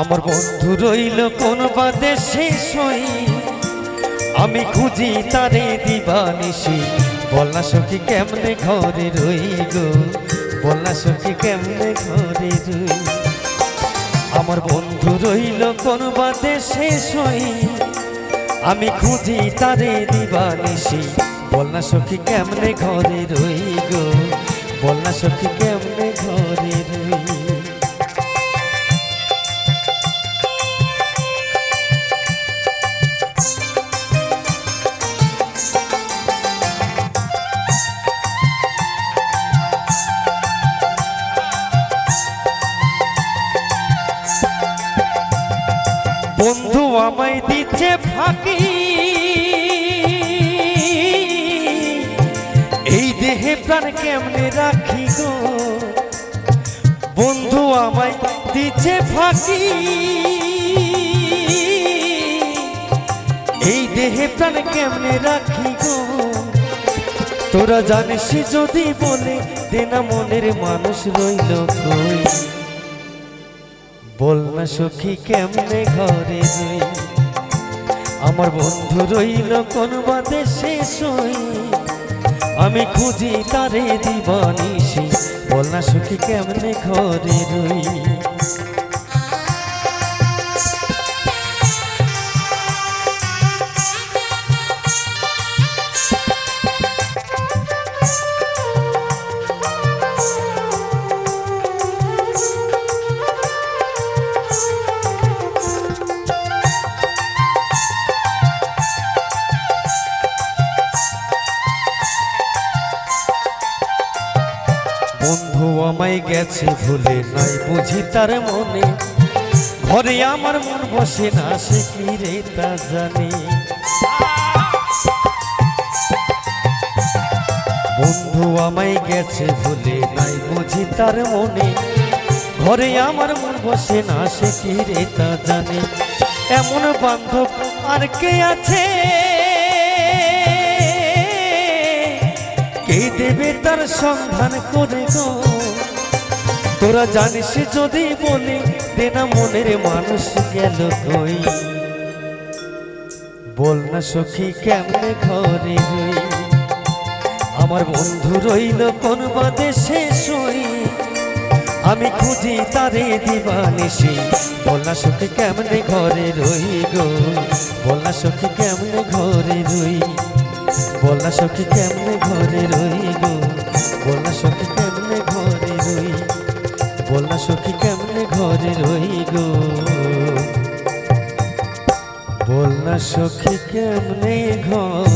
আমার বন্ধু রইল কোন বা দেশে সই। আমি খুঁজি তারে দিবানিসি বলনা সখী কেমনে ঘরে রই গো? বলনা সখী কেমনে ঘরে রই? আমার বন্ধু রইল কোন বা দেশে সই। আমি খুঁজি তারে দিবানিসি বলনা সখী কেমনে ঘরে রই গো? বলনা সখী কেমনে ঘরে রই আমায় দিচ্ছে ফাঁকি। এই দেহে প্রাণ কেমনে রাখি গো? বন্ধু আমায় দিচ্ছে ফাঁকি। এই দেহে প্রাণ কেমনে রাখি গো? তোরা জানিস যদি বলে, দেনা মনের মানুষ রইল কই? বল না সখী, কেমনে ঘরে আমার বন্ধু রইল কোন বাদে সে আমি খুঁজি তারে দিবানিসি বল না সখী, কেমনে ঘরে রই? আমায় গেছে ভুলে নাই বুঝি তার মনে। ঘরে আমার মন বসে না, সে কি রে তা জানি। বন্ধু আমায় গেছে ভুলে নাই বুঝি তার মনে। ঘরে আমার মন বসে না, সে কি রে তা জানি। এমন বান্ধব আর কে আছে? কে দেবে তার সন্ধান করে গো? তোরা জানিস যদি বলি, দেনা মনের মানুষ গেল কই? বল না সখী, কেমনে ঘরে আমার বন্ধু রইল কোন বা দেশে সই? আমি খুঁজি তারে দিবানিসি বল না সখী, কেমনে ঘরে রই গো? বল না সখী, কেমনে ঘরে রই? বল না সখী, কেমনে ঘরে রই গো? বল না সখী, কেমনে সখী কেমনে ঘরে রই গো? বল না সখী কেমনে ঘরে